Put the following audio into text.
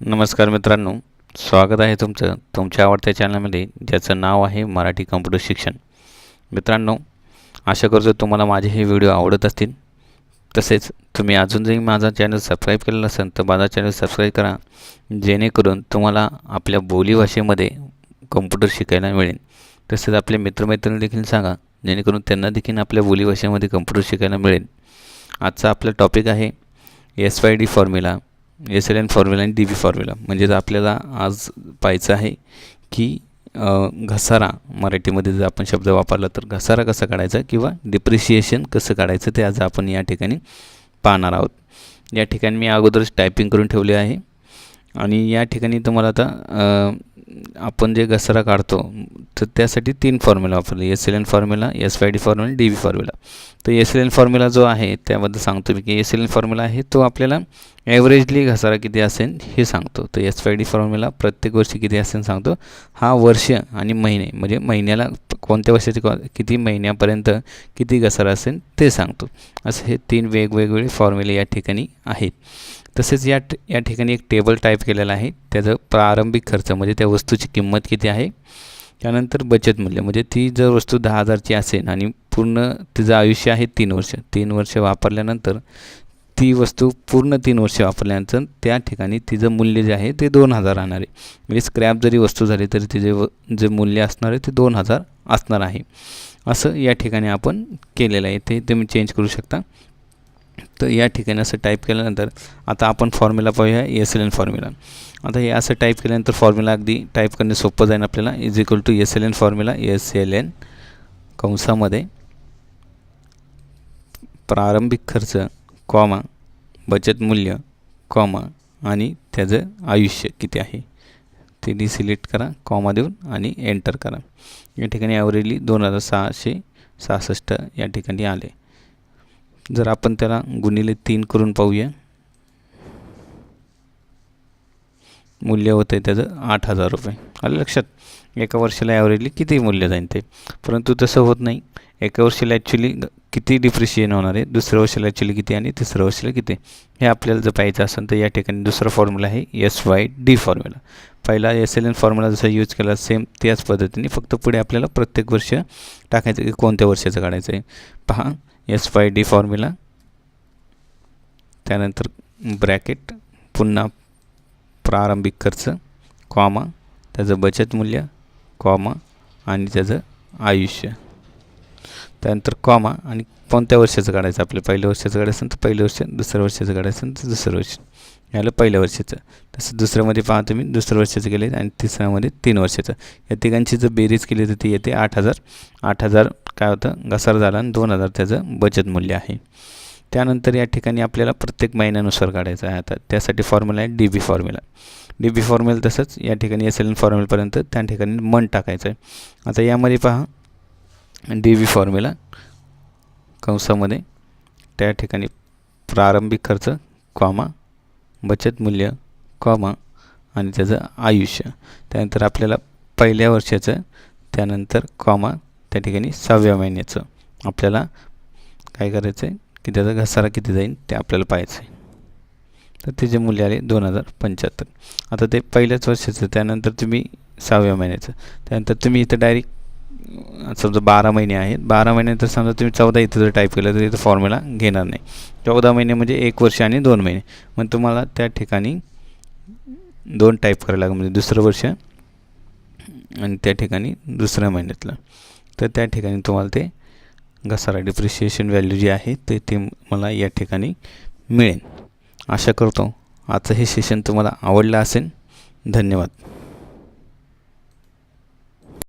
नमस्कार मित्रांनो स्वागत आहे तुमचं तुमच्या आवडत्या चॅनलमध्ये ज्याचं नाव आहे मराठी कम्प्युटर शिक्षण. मित्रांनो आशा करतो तुम्हाला माझे हे व्हिडिओ आवडत असतील. तसेच तुम्ही अजून जरी माझा चॅनल सबस्क्राईब केलेला असेल तर माझा चॅनल सबस्क्राईब करा जेणेकरून तुम्हाला आपल्या बोलीभाषेमध्ये कम्प्युटर शिकायला मिळेल. तसेच आपले मित्रमैत्रिणी देखील सांगा जेणेकरून त्यांना देखील आपल्या बोलीभाषेमध्ये कम्प्युटर शिकायला मिळेल. आजचा आपला टॉपिक आहे S Y D formula S L N formula आणि डी बी फॉर्म्युला म्हणजेच आपल्याला आज पाहायचं आहे की घसारा मराठीमध्ये जर आपण शब्द वापरला तर घसारा कसा काढायचा किंवा डिप्रिशिएशन कसं काढायचं ते आज आपण या ठिकाणी पाहणार आहोत. या ठिकाणी मी अगोदरच टायपिंग करून ठेवले आहे. आणि या ठिकाणी तुम्हाला आता आपण जे घसारा काढतो तर त्यासाठी तीन फॉर्म्युला वापरले. S L N formula S Y D formula D B formula तर एस एल एन फॉर्म्युला जो आहे त्याबद्दल सांगतो मी की एस एल एन फॉर्म्युला आहे तो आपल्याला ॲव्हरेजली घसारा किती असेल हे सांगतो. तर एस वाय डी फॉर्म्युला प्रत्येक वर्षी किती असेल सांगतो. हा वर्ष आणि महिने म्हणजे महिन्याला कोणत्या वर्षाचे किती महिन्यापर्यंत किती घसारा असेल ते सांगतो. असं हे तीन वेगवेगळे फॉर्म्युले या ठिकाणी आहेत. तसेच या ट- या ठिकाणी एक टेबल टाईप केलेला आहे. त्याचं प्रारंभिक खर्च म्हणजे त्या वस्तूची किंमत किती आहे? त्यानंतर बचत मूल्य म्हणजे ती जर वस्तू दहा हजारची असेल आणि पूर्ण तिचं आयुष्य आहे तीन वर्ष तीन वर्ष वापरल्यानंतर ती वस्तू पूर्ण तीन वर्ष वापरल्यानंतर त्या ठिकाणी तिचं मूल्य जे आहे ते दोन हजार राहणार आहे. म्हणजे स्क्रॅप जरी वस्तू झाली तरी तिचे व जे मूल्य असणार आहे ते दोन हजार असणार आहे. असं या ठिकाणी आपण केलेलं आहे. ते तुम्ही चेंज करू शकता. तर या ठिकाणी असं टाईप केल्यानंतर आता आपण फॉर्म्युला पाहूया एस एल एन फॉर्म्युला आता हे असं टाईप केल्यानंतर फॉर्म्युला अगदी टाईप करणे सोपं जाईल आपल्याला. Is equal to S L N formula S L N कंसामध्ये प्रारंभिक खर्च कॉमा बचत मूल्य कॉमा आणि त्याचं आयुष्य किती आहे? ते डी सिलेक्ट करा कॉमा देऊन आणि एंटर करा. या ठिकाणी ॲव्हरेजली दोन हजार सहाशे सहासष्ट या ठिकाणी आले. जर आपण त्याला गुणिले तीन करून पाहूया. मूल्य होतं आहे त्याचं आठ हजार रुपये. आलं लक्षात? एका वर्षाला ॲव्हरेजली किती मूल्य जाईल ते? परंतु तसं होत नाही. एका वर्षाला ॲक्च्युली किती डिप्रिशिएशन होणार आहे? दुसऱ्या वर्षाला ॲक्च्युली किती आणि तिसऱ्या वर्षाला किती? हे आपल्याला जर पाहायचं असेल तर या ठिकाणी दुसरा फॉर्म्युला आहे एस वाय डी फॉर्म्युला पहिला एस एल एन फॉर्म्युला जसा यूज केला सेम त्याच पद्धतीने फक्त पुढे आपल्याला प्रत्येक वर्ष टाकायचं की कोणत्या वर्षाचं काढायचं आहे? पहा. एस वाय डी फॉर्म्युला त्यानंतर ब्रॅकेट पुन्हा प्रारंभिक खर्च कॉमा त्याचं बचत मूल्य कॉमा आणि त्याचं आयुष्य. त्यानंतर कॉमा आणि कोणत्या वर्षाचं काढायचं? आपलं पहिल्या वर्षाचं काढायचं असेल तर पहिलं वर्ष दुसऱ्या वर्षाचं काढायचं असेल तर दुसरं वर्ष. याला पहिल्या वर्षाचं. तसं दुसऱ्यामध्ये पहा तुम्ही दुसऱ्या वर्षाचं केले आणि तिसऱ्यामध्ये तीन वर्षाचं. या तिघांची जर बेरीज केली तर ती येते आठ हजार. आठ हजार काय होतं? घसार झाला आणि दोन हजार त्याचं बचत मूल्य आहे. त्यानंतर या ठिकाणी आपल्याला प्रत्येक महिन्यानुसार काढायचं आहे. आता त्यासाठी फॉर्म्युला आहे D B formula D B formula तसंच या ठिकाणी एस एल एन फॉर्म्युलापर्यंत त्या ठिकाणी मन टाकायचं आहे आता यामध्ये पहा. डी बी फॉर्म्युला कंसामध्ये त्या ठिकाणी प्रारंभिक खर्च कॉमा बचत मूल्य कॉमा आणि त्याचं आयुष्य. त्यानंतर आपल्याला पहिल्या वर्षाचं त्यानंतर कॉमा त्या ठिकाणी सहाव्या महिन्याचं आपल्याला काय करायचं आहे की त्याचा घसारा किती जाईल ते आपल्याला पाहायचं आहे तर त्याचे मूल्य आले दोन हजार पंच्याहत्तर. आता ते पहिल्याच वर्षाचं त्यानंतर तुम्ही सहाव्या महिन्याचं. त्यानंतर तुम्ही इथं डायरेक्ट समजा बारा महिने आहेत. बारा महिन्यानंतर समजा तुम्ही चौदा इथं जर टाईप केलं तर इथं फॉर्म्युला घेणार नाही. चौदा महिने म्हणजे एक वर्ष आणि दोन महिने. मग तुम्हाला त्या ठिकाणी दोन टाईप करायला लागेल. म्हणजे दुसरं वर्ष आणि त्या ठिकाणी दुसऱ्या महिन्यातलं. तर त्या ठिकाणी तुम्हाला ते घसारा डिप्रिशिएशन व्हॅल्यू जी आहे ते ते मला या ठिकाणी मिळेल. आशा करतो आजचं हे सेशन तुम्हाला आवडलं असेल. धन्यवाद.